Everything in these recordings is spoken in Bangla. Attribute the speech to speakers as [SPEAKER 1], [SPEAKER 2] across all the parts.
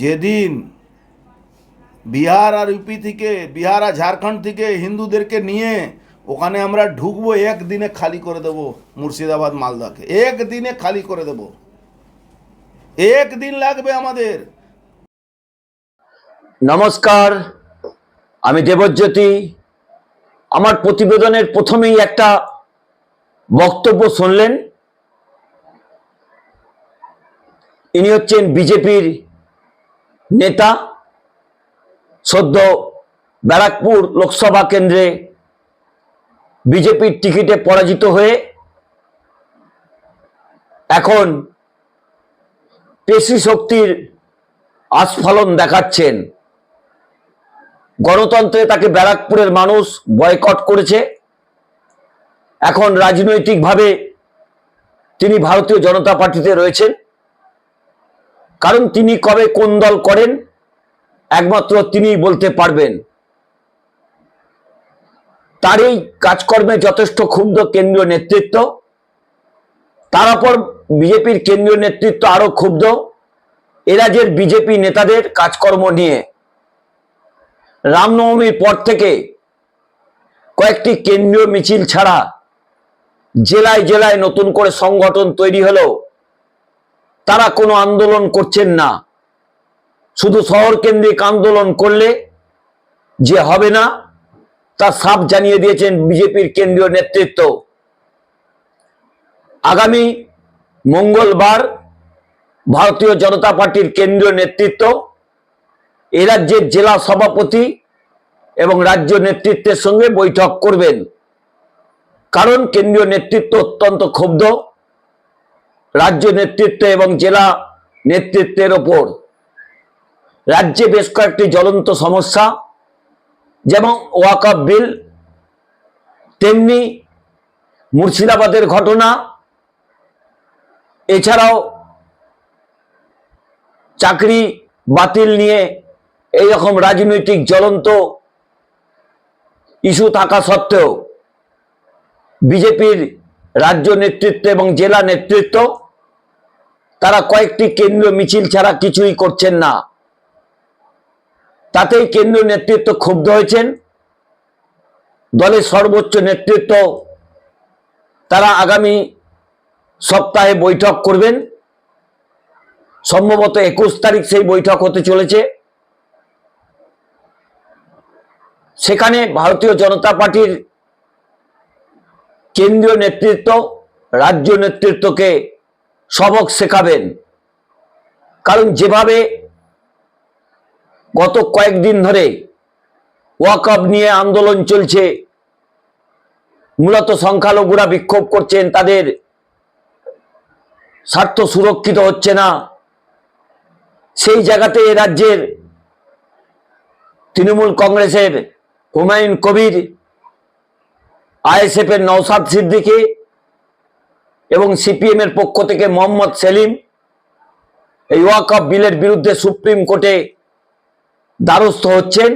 [SPEAKER 1] যেদিন বিহার আর ইউপি থেকে, বিহার আর ঝাড়খণ্ড থেকে হিন্দুদেরকে নিয়ে ওখানে আমরা ঢুকবো, একদিনে খালি করে দেব মুর্শিদাবাদ, মালদাকে। একদিনে খালি করে দেব। একদিন লাগবে আমাদের।
[SPEAKER 2] নমস্কার, আমি দেবজ্যোতি। আমার প্রতিবেদনের প্রথমেই একটা বক্তব্য শুনলেন। ইনি হচ্ছেন বিজেপির নেতা, সদ্য ব্যারাকপুর লোকসভা কেন্দ্রে বিজেপির টিকিটে পরাজিত হয়ে এখন পেশি শক্তির আস্ফালন দেখাচ্ছেন। গণতন্ত্রে তাকে ব্যারাকপুরের মানুষ বয়কট করেছে। এখন রাজনৈতিকভাবে তিনি ভারতীয় জনতা পার্টিতে রয়েছেন। কারণ তিনি কবে কোন দল করেন? একমাত্র তিনিই বলতে পারবেন। তার এই কাজকর্মে যথেষ্ট ক্ষুব্ধ কেন্দ্রীয় নেতৃত্ব। তার উপর বিজেপির কেন্দ্রীয় নেতৃত্ব আরও ক্ষুব্ধ। এ রাজ্যের বিজেপি নেতাদের কাজকর্ম নিয়ে। রামনবমীর পর থেকে কয়েকটি কেন্দ্রীয় মিছিল ছাড়া জেলায় জেলায় নতুন করে সংগঠন তৈরি হলেও তারা কোনো আন্দোলন করছেন না। শুধু শহর কেন্দ্রিক আন্দোলন করলে যে হবে না, তা সাফ জানিয়ে দিয়েছেন বিজেপির কেন্দ্রীয় নেতৃত্ব। আগামী মঙ্গলবার ভারতীয় জনতা পার্টির কেন্দ্রীয় নেতৃত্ব, এ রাজ্যের জেলা সভাপতি এবং রাজ্য নেতৃত্বের সঙ্গে বৈঠক করবেন। কারণ কেন্দ্রীয় নেতৃত্ব অত্যন্ত ক্ষুব্ধ। রাজ্য নেতৃত্ব এবং জেলা নেতৃত্বের ওপর রাজ্যে বেশ কয়েকটি জ্বলন্ত সমস্যা, যেমন ওয়াকআপ বিল, তেমনি মুর্শিদাবাদের ঘটনা, এছাড়াও চাকরি বাতিল নিয়ে এই রকম রাজনৈতিক জ্বলন্ত ইস্যু থাকা সত্ত্বেও বিজেপির রাজ্য নেতৃত্ব এবং জেলা নেতৃত্ব তারা কয়েকটি কেন্দ্রীয় মিছিল ছাড়া কিছুই করছেন না। তাতেই কেন্দ্রীয় নেতৃত্ব ক্ষুব্ধ হয়েছেন। দলের সর্বোচ্চ নেতৃত্ব তারা আগামী সপ্তাহে বৈঠক করবেন। সম্ভবত একুশ তারিখ সেই বৈঠক হতে চলেছে। সেখানে ভারতীয় জনতা পার্টির কেন্দ্রীয় নেতৃত্ব, রাজ্য নেতৃত্বকে সবক শেখাবেন। কারণ যেভাবে গত কয়েকদিন ধরে ওয়াকআপ নিয়ে আন্দোলন চলছে, মূলত সংখ্যালঘুরা বিক্ষোভ করছেন, তাদের স্বার্থ সুরক্ষিত হচ্ছে না। সেই জায়গাতে এ রাজ্যের তৃণমূল কংগ্রেসের হুমায়ুন কবির আইএসএফ এর নৌসাদ সিদ্দিকী এবং সিপিএম এর পক্ষ থেকে মোহাম্মদ সেলিম এই ওয়াকআপ বিলের বিরুদ্ধে সুপ্রিম কোর্টে দ্বারস্থ হচ্ছেন।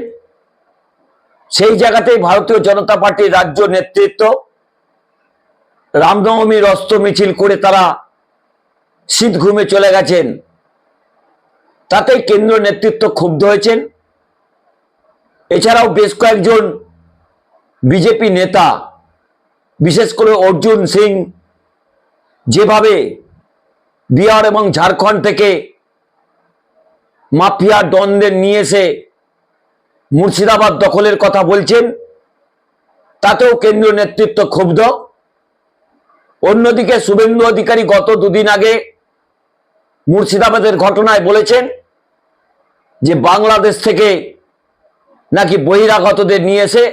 [SPEAKER 2] সেই জায়গাতেই ভারতীয় জনতা পার্টির রাজ্য নেতৃত্ব রামনবমীর অস্ত্র মিছিল করে তারা শীত ঘুমে চলে গেছেন। তাতেই কেন্দ্রীয় নেতৃত্ব ক্ষুব্ধ হয়েছেন। এছাড়াও বেশ কয়েকজন বিজেপি নেতা, বিশেষ করে অর্জুন সিং যেভাবে বিহার এবং ঝাড়খণ্ড থেকে মাফিয়া ডনদের নিয়ে এসে মুর্শিদাবাদ দখলের কথা বলছেন, তাতেও কেন্দ্রীয় নেতৃত্ব ক্ষুব্ধ। অন্যদিকে শুভেন্দু অধিকারী গত দুদিন আগে মুর্শিদাবাদের ঘটনায় বলেছেন যে বাংলাদেশ থেকে নাকি বহিরাগতদের নিয়ে এসে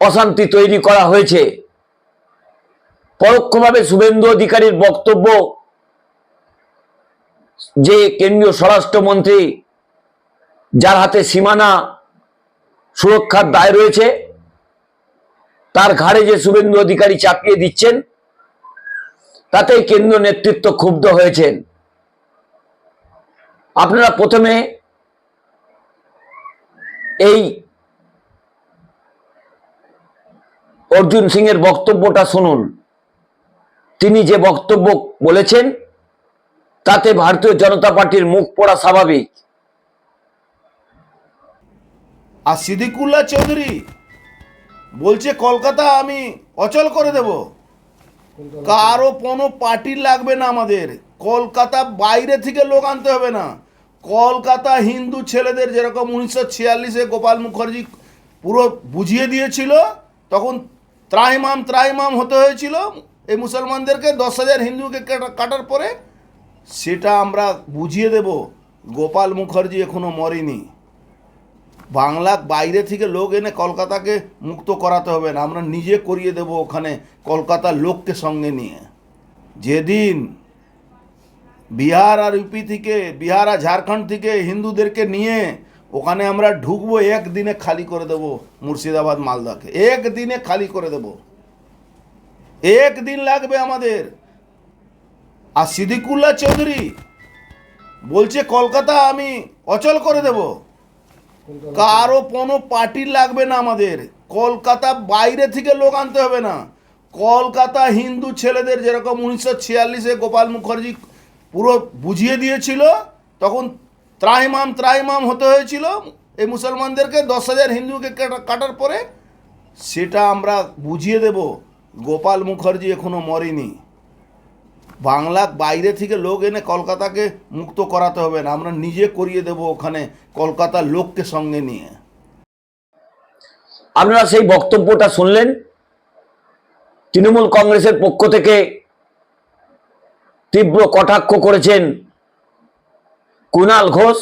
[SPEAKER 2] অশান্তি তৈরি করা হয়েছে। পরোক্ষভাবে শুভেন্দু অধিকারীর বক্তব্য যে কেন্দ্রীয় স্বরাষ্ট্রমন্ত্রী, যার হাতে সীমানা সুরক্ষার দায় রয়েছে, তার ঘাড়ে যে শুভেন্দু অধিকারী চাপিয়ে দিচ্ছেন, তাতেই কেন্দ্রীয় নেতৃত্ব ক্ষুব্ধ হয়েছেন। আপনারা প্রথমে এই অর্জুন সিং এর বক্তব্যটা শুনুন। তিনি যে বক্তব্য বলেছেন, তাতে ভারতীয় জনতা পার্টির মুখ পড়া স্বাভাবিক।
[SPEAKER 1] আর সিদ্দিকুল্লাহ চৌধুরী বলছে, কলকাতা আমি অচল করে দেব। কারও কোনো পার্টির লাগবে না আমাদের। কলকাতা বাইরে থেকে লোক আনতে হবে না। কলকাতা হিন্দু ছেলেদের যেরকম উনিশশো ছিয়াল্লিশে গোপাল মুখার্জি পুরো বুঝিয়ে দিয়েছিল, তখন ত্রাইমাম ত্রাইমাম হতে হয়েছিল এই মুসলমানদেরকে দশ হাজার হিন্দুকে কাটা- কাটার পরে সেটা আমরা বুঝিয়ে দেব, গোপাল মুখার্জি এখনও মরেনি। বাংলা বাইরে থেকে লোক এনে কলকাতাকে মুক্ত করাতে হবে না, আমরা নিজে করিয়ে দেব ওখানে কলকাতার লোককে সঙ্গে নিয়ে। যেদিন বিহার আর ইউপি থেকে, বিহার আর ঝাড়খণ্ড থেকে হিন্দুদেরকে নিয়ে ওখানে আমরা ঢুকবো, একদিনে খালি করে দেব মুর্শিদাবাদ, মালদাকে। একদিনে খালি করে দেব। একদিন লাগবে আমাদের। আর সিদ্দিকুল্লাহ চৌধুরী বলছে, কলকাতা আমি অচল করে দেবো। কারও কোনো পার্টির লাগবে না আমাদের। কলকাতা বাইরে থেকে লোক আনতে হবে না। কলকাতা হিন্দু ছেলেদের যেরকম উনিশশো ছিয়াল্লিশে গোপাল মুখার্জি পুরো বুঝিয়ে দিয়েছিল, তখন ত্রাইমাম ত্রাইমাম হতে হয়েছিল। এই মুসলমানদেরকে দশ হাজার হিন্দুকে কাটা- কাটার পরে সেটা আমরা বুঝিয়ে দেব। গোপাল মুখার্জি এখনও মরেনি। বাংলা বাইরে থেকে লোক এনে কলকাতাকে মুক্ত করাতে হবে না, আমরা নিজে করিয়ে দেব ওখানে কলকাতার লোককে সঙ্গে নিয়ে।
[SPEAKER 2] আপনারা সেই বক্তব্যটা শুনলেন? তৃণমূল কংগ্রেসের পক্ষ থেকে তীব্র কটাক্ষ করেছেন কুণাল ঘোষ।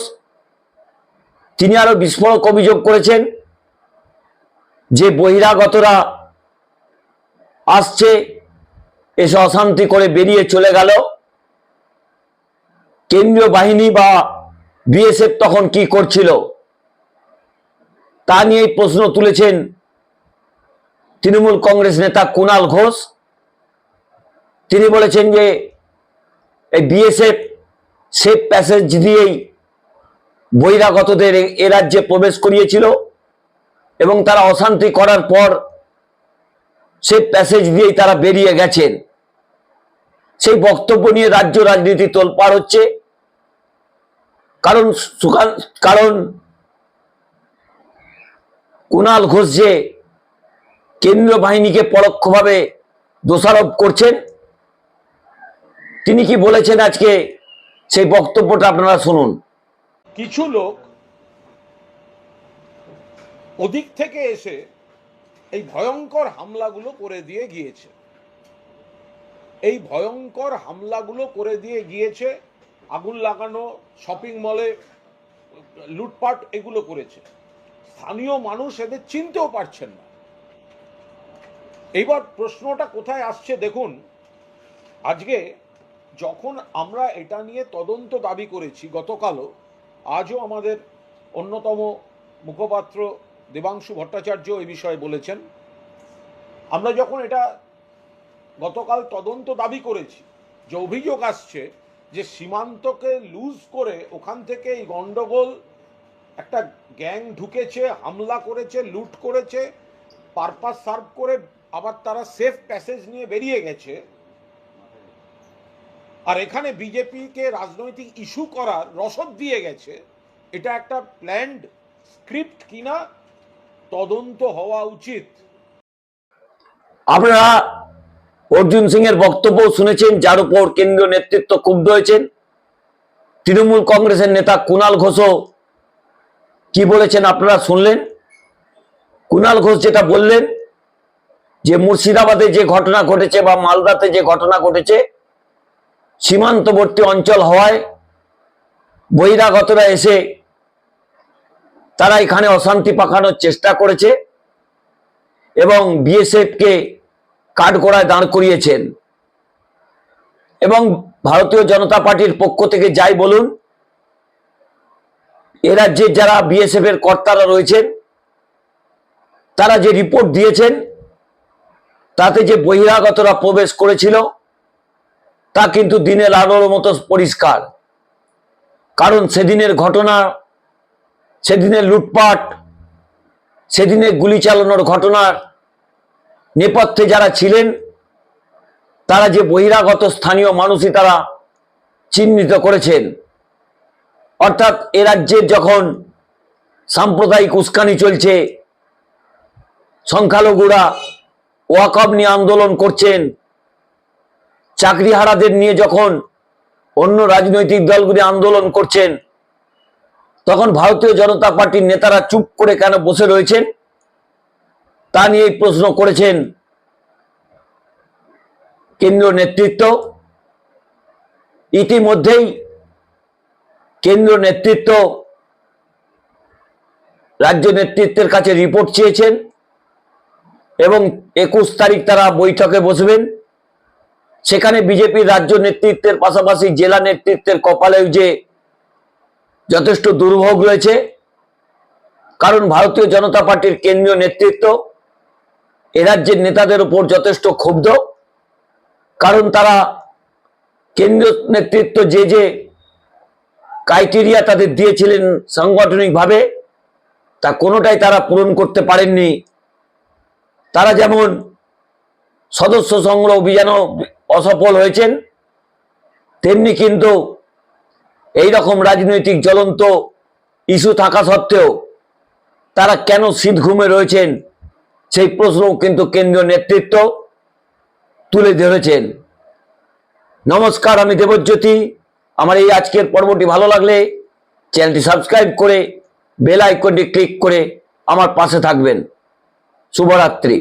[SPEAKER 2] তিনি আরও বিস্ফোরক অভিযোগ করেছেন যে বহিরাগতরা আসছে, এসে অশান্তি করে বেরিয়ে চলে গেল। কেন্দ্রীয় বাহিনী বা বিএসএফ তখন কি করছিল? তা নিয়েই প্রশ্ন তুলেছেন তৃণমূল কংগ্রেস নেতা কুণাল ঘোষ। তিনি বলেছেন যে, এই বিএসএফ সেফ প্যাসেজ দিয়েই বহিরাগতদের এ রাজ্যে প্রবেশ করিয়েছিল এবং তারা অশান্তি করার পর সেই প্যাসেজ দিয়েই তারা বেরিয়ে গেছেন। সেই বক্তব্য নিয়ে রাজ্য রাজনীতি তোলপাড় হচ্ছে। কারণ সুকান, কারণ কুণাল ঘোষ যে কেন্দ্রীয় বাহিনীকে পরোক্ষভাবে দোষারোপ করছেন, তিনি কি বলেছেন আজকে? সেই বক্তব্যটা আপনারা শুনুন।
[SPEAKER 3] কিছু লোক ওদিক থেকে এসে এই ভয়ঙ্কর হামলাগুলো করে দিয়ে গিয়েছে। এই ভয়ঙ্কর হামলাগুলো করে দিয়ে গিয়েছে, আগুন লাগানো শপিং মলে লুটপাট এগুলো করেছে। স্থানীয় মানুষ এদের চিনতেও পারছেন না। এইবার প্রশ্নটা কোথায় আসছে দেখুন, আজকে যখন আমরা এটা নিয়ে তদন্ত দাবি করেছি গতকালও, আজও আমাদের অন্যতম মুখপাত্র দেবাংশু ভট্টাচার্য এই বিষয়ে বলেছেন, আমরা যখন এটা গতকাল তদন্ত দাবি করেছি, যে অভিযোগ আসছে যে সীমান্তকে লুজ করে ওখান থেকে এই গন্ডগোল, একটা গ্যাং ঢুকেছে, হামলা করেছে, লুট করেছে, পারপাস সার্ভ করে আবার তারা সেফ প্যাসেজ নিয়ে বেরিয়ে গেছে, আর এখানে বিজেপিকে রাজনৈতিক ইস্যু করার রসদ দিয়ে গেছে, এটা একটা প্ল্যান্ড স্ক্রিপ্ট কিনা তদন্ত হওয়া উচিত।
[SPEAKER 2] আপনারা অর্জুন সিং এর বক্তব্য শুনেছেন, যার উপর কেন্দ্রীয় নেতৃত্ব ক্ষুব্ধ হয়েছেন। তৃণমূল কংগ্রেসের নেতা কুণাল ঘোষও কি বলেছেন আপনারা শুনলেন? কুণাল ঘোষ যেটা বললেন, যে মুর্শিদাবাদে যে ঘটনা ঘটেছে বা মালদাতে যে ঘটনা ঘটেছে, সীমান্তবর্তী অঞ্চল হওয়ায় বহিরাগতরা এসে তারা এখানে অশান্তি পাকানোর চেষ্টা করেছে এবং বিএসএফকে কাঠগড়ায় দাঁড় করিয়েছেন। এবং ভারতীয় জনতা পার্টির পক্ষ থেকে যাই বলুন, এ রাজ্যের যারা বিএসএফ এর কর্তারা রয়েছেন, তারা যে রিপোর্ট দিয়েছেন, তাতে যে বহিরাগতরা প্রবেশ করেছিল, তা কিন্তু দিনের আলোর মতো পরিষ্কার। কারণ সেদিনের ঘটনা সেদিনের লুটপাট, সেদিনে গুলি চালানোর ঘটনার নেপথ্যে যারা ছিলেন, তারা যে বহিরাগত স্থানীয় মানুষই তারা চিহ্নিত করেছেন। অর্থাৎ এ রাজ্যের যখন সাম্প্রদায়িক উস্কানি চলছে, সংখ্যালঘুরা ওয়াকব নিয়ে আন্দোলন করছেন, চাকরিহারাদের নিয়ে যখন অন্য রাজনৈতিক দলগুলি আন্দোলন করছেন তখন ভারতীয় জনতা পার্টির নেতারা চুপ করে কেন বসে রয়েছেন? তা নিয়ে প্রশ্ন করেছেন কেন্দ্রীয় নেতৃত্ব। ইতিমধ্যেই কেন্দ্রীয় নেতৃত্ব রাজ্য নেতৃত্বের কাছে রিপোর্ট চেয়েছেন এবং একুশ তারিখ তারা বৈঠকে বসবেন। সেখানে বিজেপির রাজ্য নেতৃত্বের পাশাপাশি জেলা নেতৃত্বের কপালেও যে যথেষ্ট দুর্ভোগ রয়েছে। কারণ ভারতীয় জনতা পার্টির কেন্দ্রীয় নেতৃত্ব রাজ্যের নেতাদের উপর যথেষ্ট ক্ষুব্ধ। কারণ তারা কেন্দ্রীয় নেতৃত্ব যে যে ক্রাইটেরিয়া তাদের দিয়েছিলেন সাংগঠনিকভাবে, তা কোনোটাই তারা পূরণ করতে পারেননি। তারা যেমন সদস্য সংগ্রহ অভিযানও অসফল হয়েছেন, তেমনি কিন্তু এই রকম রাজনৈতিক জ্বলন্ত ইস্যু থাকা সত্ত্বেও তারা কেন ঘুমে রয়েছেন? সেই প্রশ্ন কিন্তু কেন্দ্রীয় নেতৃত্ব তুলে ধরেছেন। নমস্কার, আমি দেবজ্যোতি। আমার এই আজকের পর্বটি ভালো লাগলে চ্যানেলটি সাবস্ক্রাইব করে বেল আইকনটি ক্লিক করে আমার পাশে থাকবেন। শুভরাত্রি।